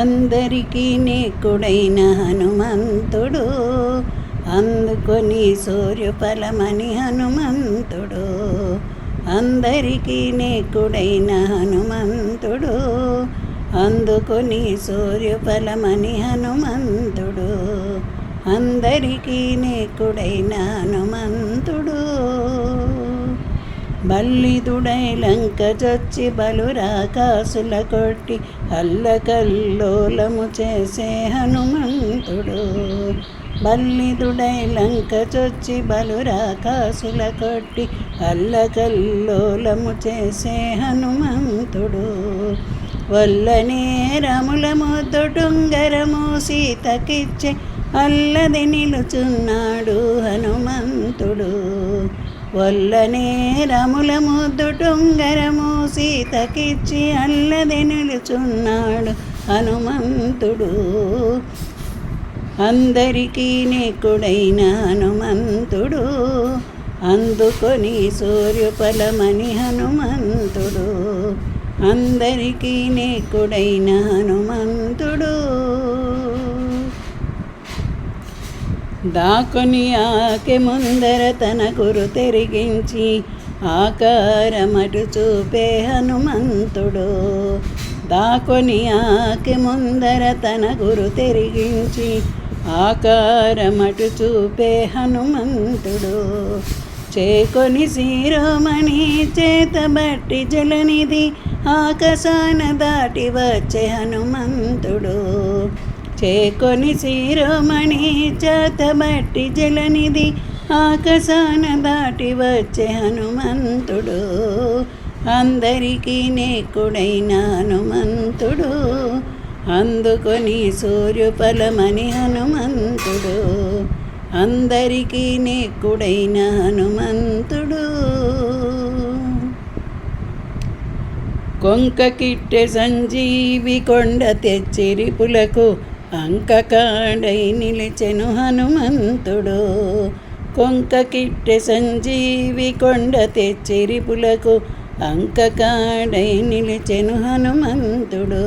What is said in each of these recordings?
అందరికీ నీకుడైన హనుమంతుడు. అందుకొని సూర్యఫలమని హనుమంతుడు. అందరికీ నీకుడైన హనుమంతుడు. అందుకొని సూర్యఫలమని హనుమంతుడు. అందరికీ నీకుడైన హనుమంతుడు. బల్లిదుడై లంక చొచ్చి బలురాకాసుల కొట్టి అల్లకల్లోలము చేసే హనుమంతుడు. బల్లిదుడై లంక చొచ్చి బలురాకాసుల కొట్టి అల్లకల్లోలము చేసే హనుమంతుడు. వల్లనే రముల ముద్దుటుంగరము సీతకిచ్చే అల్లది నిలుచున్నాడు హనుమంతుడు. వల్లనే రముల ముద్దుటుంగరము సీతకిచ్చి అల్లది నిలుచున్నాడు హనుమంతుడు. అందరికీ నీకుడైన హనుమంతుడు అందుకొని సూర్యఫలమని హనుమంతుడు. అందరికీ నీకుడైన హనుమంతుడు. దాకుని ఆకె ముందర తన గురు తెరిగించి ఆకారమటు చూపే హనుమంతుడు. దాకుని ఆకె ముందర తన గురు తెరిగించి ఆకారమటు చూపే హనుమంతుడు. చేకొని శిరోమణి చేతబట్టి జలనిధి ఆకాశాన దాటి వచ్చే హనుమంతుడు. చేకొని శిరోమణి చేతబట్టి జలనిధి ఆకాశాన దాటి వచ్చే హనుమంతుడు. అందరికీ నేకుడైన హనుమంతుడు. అందుకొని సూర్యఫలమని హనుమంతుడు. అందరికీ నేకుడైన హనుమంతుడు. కొంక కిట్టె సంజీవి కొండ తెచ్చిరిపులకు అంకకాడై నిలిచెను హనుమంతుడు. కొంక కిట్టె సంజీవి కొండ తెచ్చిరిపులకు అంకకాడై నిలిచెను హనుమంతుడు.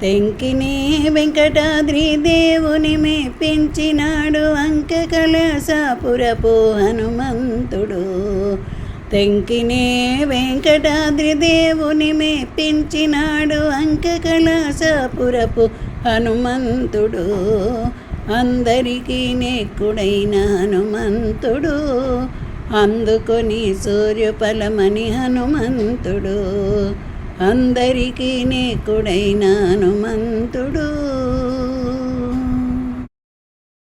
తెంకినే వెంకటాద్రి దేవుని మెప్పించినాడు అంక కలసాపురపు హనుమంతుడు. తెంకినే వెంకటాద్రి దేవుని మెప్పించినాడు అంక కళాసాపురపు హనుమంతుడు అందరికీ నేకుడైన హనుమంతుడు అందుకొని సూర్యఫలమని హనుమంతుడు అందరికీ నేకుడైన హనుమంతుడు.